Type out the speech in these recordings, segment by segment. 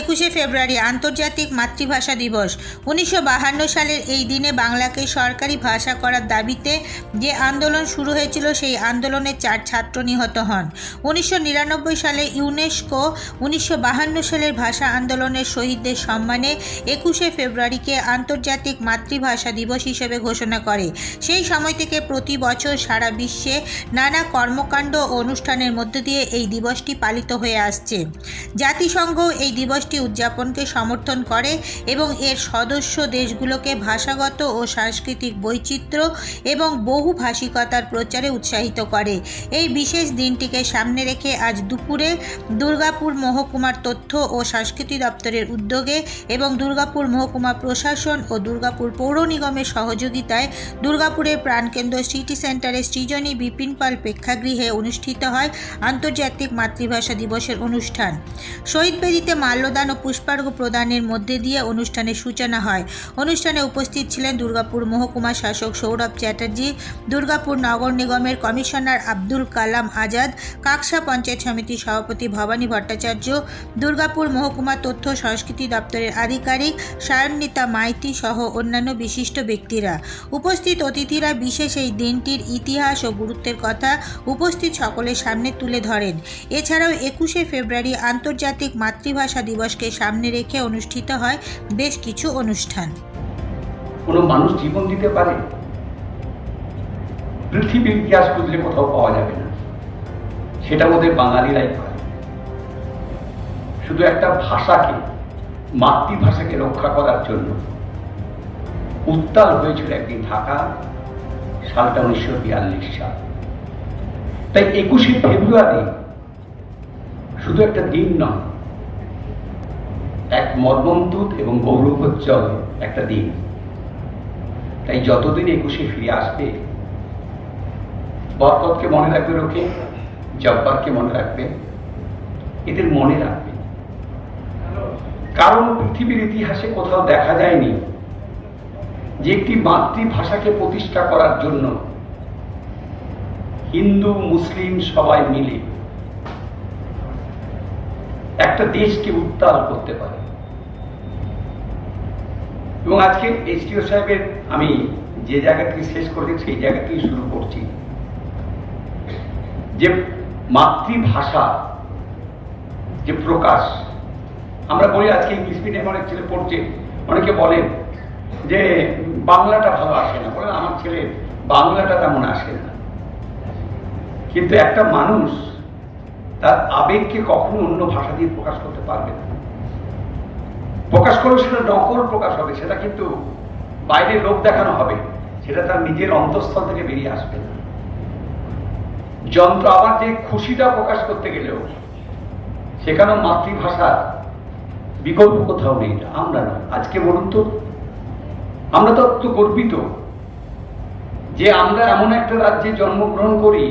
একুশে ফেব্রুয়ারি আন্তর্জাতিক মাতৃভাষা দিবস। উনিশশো সালের এই দিনে বাংলাকে সরকারি ভাষা করার দাবিতে যে আন্দোলন শুরু হয়েছিল, সেই আন্দোলনে চার ছাত্র নিহত হন। উনিশশো নিরানব্বই সালে ইউনেস্কো উনিশশো সালের ভাষা আন্দোলনের শহীদদের সম্মানে একুশে ফেব্রুয়ারিকে আন্তর্জাতিক মাতৃভাষা দিবস হিসেবে ঘোষণা করে। সেই সময় থেকে প্রতি বছর সারা বিশ্বে নানা কর্মকাণ্ড ও অনুষ্ঠানের মধ্য দিয়ে এই দিবসটি পালিত হয়ে আসছে। জাতিসংঘ এই দিবসটি উদযাপনকে সমর্থন করে এবং এর সদস্য দেশগুলোকে ভাষাগত ও সাংস্কৃতিক বৈচিত্র্য এবং বহুভাষিকতার প্রচারে উৎসাহিত করে। এই বিশেষ দিনটিকে সামনে রেখে আজ দুপুরে দুর্গাপুর মহকুমার তথ্য ও সংস্কৃতি দপ্তরের উদ্যোগে এবং দুর্গাপুর মহকুমা প্রশাসন ও দুর্গাপুর পৌর নিগমের সহযোগিতায় দুর্গাপুরের প্রাণকেন্দ্র সিটি সেন্টারে সৃজনী বিপিন পাল প্রেক্ষাগৃহে অনুষ্ঠিত হয় আন্তর্জাতিক মাতৃভাষা দিবসের অনুষ্ঠান। শহীদ বেদিতে মাল্যদান ও পুষ্পার্ঘ্য প্রদানের মধ্যে দিয়ে অনুষ্ঠানের সূচনা হয়। অনুষ্ঠানে উপস্থিত ছিলেন দুর্গাপুর মহকুমা শাসক সৌরভ চ্যাটার্জি, দুর্গাপুর নগর নিগমের কমিশনার আব্দুল কালাম আজাদ, কাকসা পঞ্চায়েত সমিতির সভাপতি ভবানী ভট্টাচার্য, দুর্গাপুর মহকুমা তথ্য সংস্কৃতি দপ্তরের আধিকারিক সায়ন্বিতা মাইতি সহ অন্যান্য বিশিষ্ট ব্যক্তিরা। উপস্থিত অতিথিরা বিশেষ এই দিনটির ইতিহাস ও গুরুত্বের কথা উপস্থিত সকলের সামনে তুলে ধরেন। এছাড়াও একুশে ফেব্রুয়ারি আন্তর্জাতিক মাতৃভাষা দিবসকে সামনে রেখে অনুষ্ঠিত হয় বেশ কিছু অনুষ্ঠান। কোনো মানুষ জীবন দিতে পারে? পৃথিবীর ইতিহাস খুঁজলে কোথাও পাওয়া যাবে না। সেটা ওদের বাঙালিরাই পায়। শুধু একটা ভাষাকে, মাতৃভাষাকে রক্ষা করার জন্য। উত্তাল হয়েছিল একদিন ঢাকা, সালটা উনিশশো বিয়াল্লিশ সাল। তাই একুশে ফেব্রুয়ারি শুধু একটা দিন নয় এক মর্মন্তুদ এবং গৌরবোজ্জ্বল একটা দিন। তাই যতদিন একুশে ফিরে আসবে, বরকতকে মনে রাখবে লোকে জব্বারকে মনে রাখবে, এদের মনে রাখবে। কারণ পৃথিবীর ইতিহাসে কোথাও দেখা যায়নি যে একটি মাতৃভাষাকে প্রতিষ্ঠা করার জন্য হিন্দু, মুসলিম সবাই মিলে একটা দেশকে উত্তাল করতে পারে। এবং আজকে এসডিও সাহেবের আমি যে জায়গা থেকে শেষ করেছি সেই জায়গা থেকে শুরু করছি। যে মাতৃভাষা, যে প্রকাশ, আমরা বলি আজকে ইংলিশ মিডিয়াম অনেক ছেলে পড়ছে। অনেকে বলেন যে বাংলাটা ভালো আসে না। বলেন, আমার ছেলে বাংলাটা তেমন আসে না। কিন্তু একটা মানুষ তার আবেগকে কখনো অন্য ভাষা দিয়ে প্রকাশ করতে পারবে না। প্রকাশ করলে সেটা নকল প্রকাশ হবে, সেটা কিন্তু বাইরে লোক দেখানো হবে, সেটা তার নিজের অন্তঃস্থল থেকে বেরিয়ে আসবে। যন্ত্র আবার যে খুশিটা প্রকাশ করতে গেলেও, সেখানেও মাতৃভাষার বিকল্প কোথাও নেই আমরা না আজকে বলুন তো, আমরা তো একটু গর্বিত যে আমরা এমন একটা রাজ্যে জন্মগ্রহণ করি,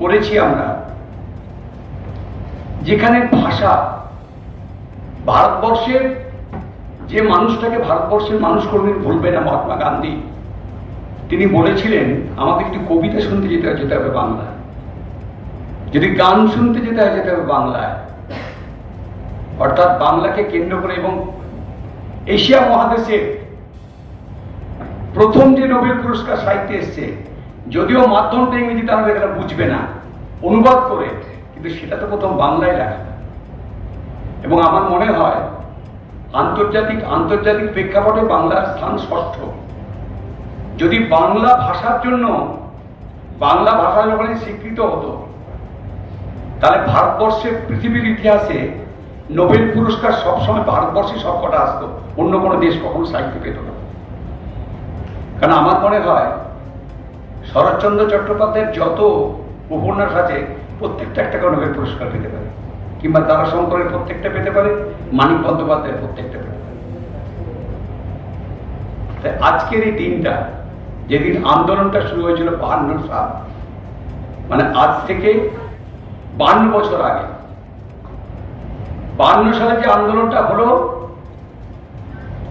করেছি আমরা যেখানে ভাষা ভারতবর্ষের যে মানুষটাকে ভারতবর্ষের মানুষ কোনদিন ভুলবে না মহাত্মা গান্ধী, তিনি বলেছিলেন, আমাকে একটি কবিতা শুনতে যেতে হয় যেতে হবে বাংলায়। যদি গান শুনতে যেতে হয়, যেতে হবে বাংলায়। অর্থাৎ বাংলাকে কেন্দ্র করে এবং এশিয়া মহাদেশে প্রথম যে নোবেল পুরস্কার সাহিত্যে এসছে, যদিও মাধ্যমটা ইংরেজি তারা এখানে বুঝবে না, অনুবাদ করে, কিন্তু সেটা তো প্রথম বাংলায় লেখা। এবং আমার মনে হয় আন্তর্জাতিক আন্তর্জাতিক প্রেক্ষাপটে বাংলার স্থান ষষ্ঠ। যদি বাংলা ভাষার জন্য, বাংলা ভাষা যখন স্বীকৃত হতো, তাহলে ভারতবর্ষের পৃথিবীর ইতিহাসে নোবেল পুরস্কার সবসময় ভারতবর্ষে সবকটা আসতো, অন্য কোনো দেশ কখনো সাহিত্য পেত না। কারণ আমার মনে হয়, শরৎচন্দ্র চট্টোপাধ্যায়ের যত উপন্যাস আছে, প্রত্যেকটা একটা করে নোবেল পুরস্কার পেতে পারে। কিংবা তারাশঙ্করের প্রত্যেকটা পেতে পারে, মানিক বন্দ্যোপাধ্যায়ের প্রত্যেকটা পেতে পারে। তাই আজকের এই দিনটা, যেদিন আন্দোলনটা শুরু হয়েছিল বাহান্ন সাল মানে আজ থেকে বান্ন বছর আগে বান্ন সালে যে আন্দোলনটা হলো,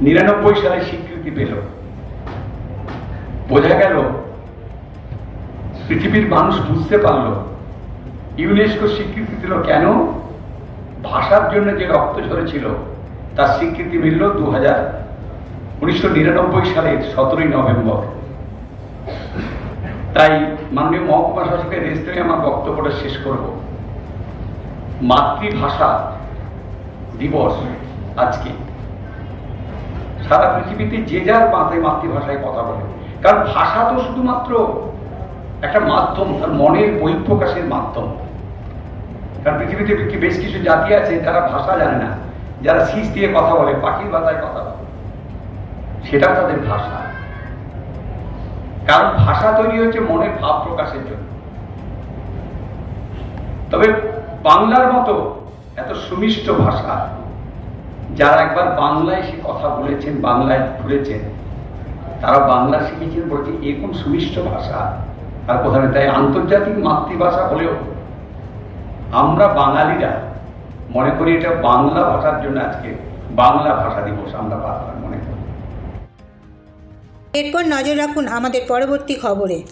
নিরানব্বই সালে স্বীকৃতি পেল। বোঝা গেল, পৃথিবীর মানুষ বুঝতে পারল ইউনেস্কো স্বীকৃতি দিল কেন? ভাষার জন্য যে রক্ত ঝরেছিল, তার স্বীকৃতি মিলল দু হাজার উনিশশো নিরানব্বই সালের সতেরোই নভেম্বর। তাই মাননীয় মহকুমা শাসকের রেস্টুরে আমার বক্তব্যটা শেষ করব। মাতৃভাষা দিবস আজকে। সারা পৃথিবীতে যে যার মাথায় মাতৃভাষায় কথা বলে। কারণ ভাষা তো শুধুমাত্র একটা মাধ্যম, তার মনের বহিঃপ্রকাশের মাধ্যম। কারণ পৃথিবীতে কি- বেশ কিছু জাতি আছে, যারা ভাষা জানে না, যারা শীষ দিয়ে কথা বলে, পাখির ভাষায় কথা বলে। সেটাও তাদের ভাষা। কারণ ভাষা তৈরি হচ্ছে মনের ভাব প্রকাশের জন্য। তবে বাংলার মতো এত সুমিষ্ট ভাষা, যারা একবার বাংলায় সে কথা বলেছেন, বাংলায় ঘুরেছেন, তারা বাংলা শিখেছেন বলছে এরকম সুমিষ্ট ভাষা? আর কোথাও তাই আন্তর্জাতিক মাতৃভাষা হলেও আমরা বাঙালিরা মনে করি এটা বাংলা ভাষার জন্য আজকে বাংলা ভাষা দিবস আমরা বারবার মনে করি। এরপর নজর রাখুন আমাদের পরবর্তী খবরে।